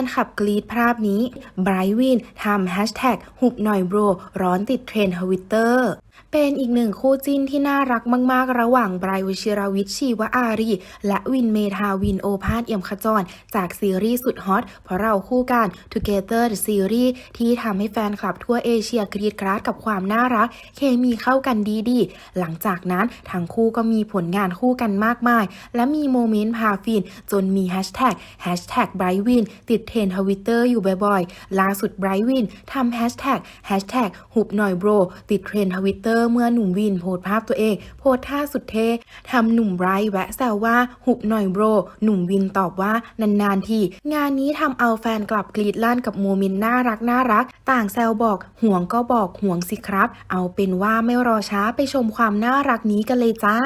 นคลับกรีดภาพนี้ไบรท์วินทำแฮชแท็กหุบหน่อยโบรร้อนติดเทรนด์ทวิตเตอร์ เป็นอีกหนึ่งคู่จิ้นที่น่ารักมาก ๆ ระหว่างไบรท์วชิรวิทย์ชีวอารี และวินเมทาวินโอภาสเอี่ยมขจร จากซีรีส์สุดฮอต เพราะเราคู่กัน Together the Series ที่ทำให้แฟนคลับทั่วเอเชียกรีดกราดกับความน่ารัก เคมีเข้ากันดีๆ หลังจากนั้นทั้งคู่ก็มีผลงานคู่กันมากมาย และมีโมเมนต์พาฟิน จนมีแฮชแท็กแฮชแท็กไบรท์วินติดเทรนทวิตเตอร์อยู่บ่อยๆล่าสุดไบรท์วินทำแฮชแท็กแฮชแท็กหุบหน่อยโบรติดเทรนทวิตเตอร์เมื่อหนุ่มวินโพสต์ภาพตัวเอง โพสท่าสุดเท่ทำหนุ่มไบรท์แวะแซวว่าหุบหน่อยโบรหนุ่มวินตอบว่านานๆที งานนี้ทำเอาแฟนกลับกรีดลั่นกับโมเมนต์น่ารักน่ารัก ต่างแซวบอกห่วงก็บอกห่วงสิครับ เอาเป็นว่าไม่รอช้าไปชมความน่ารักนี้กันเลยจ้า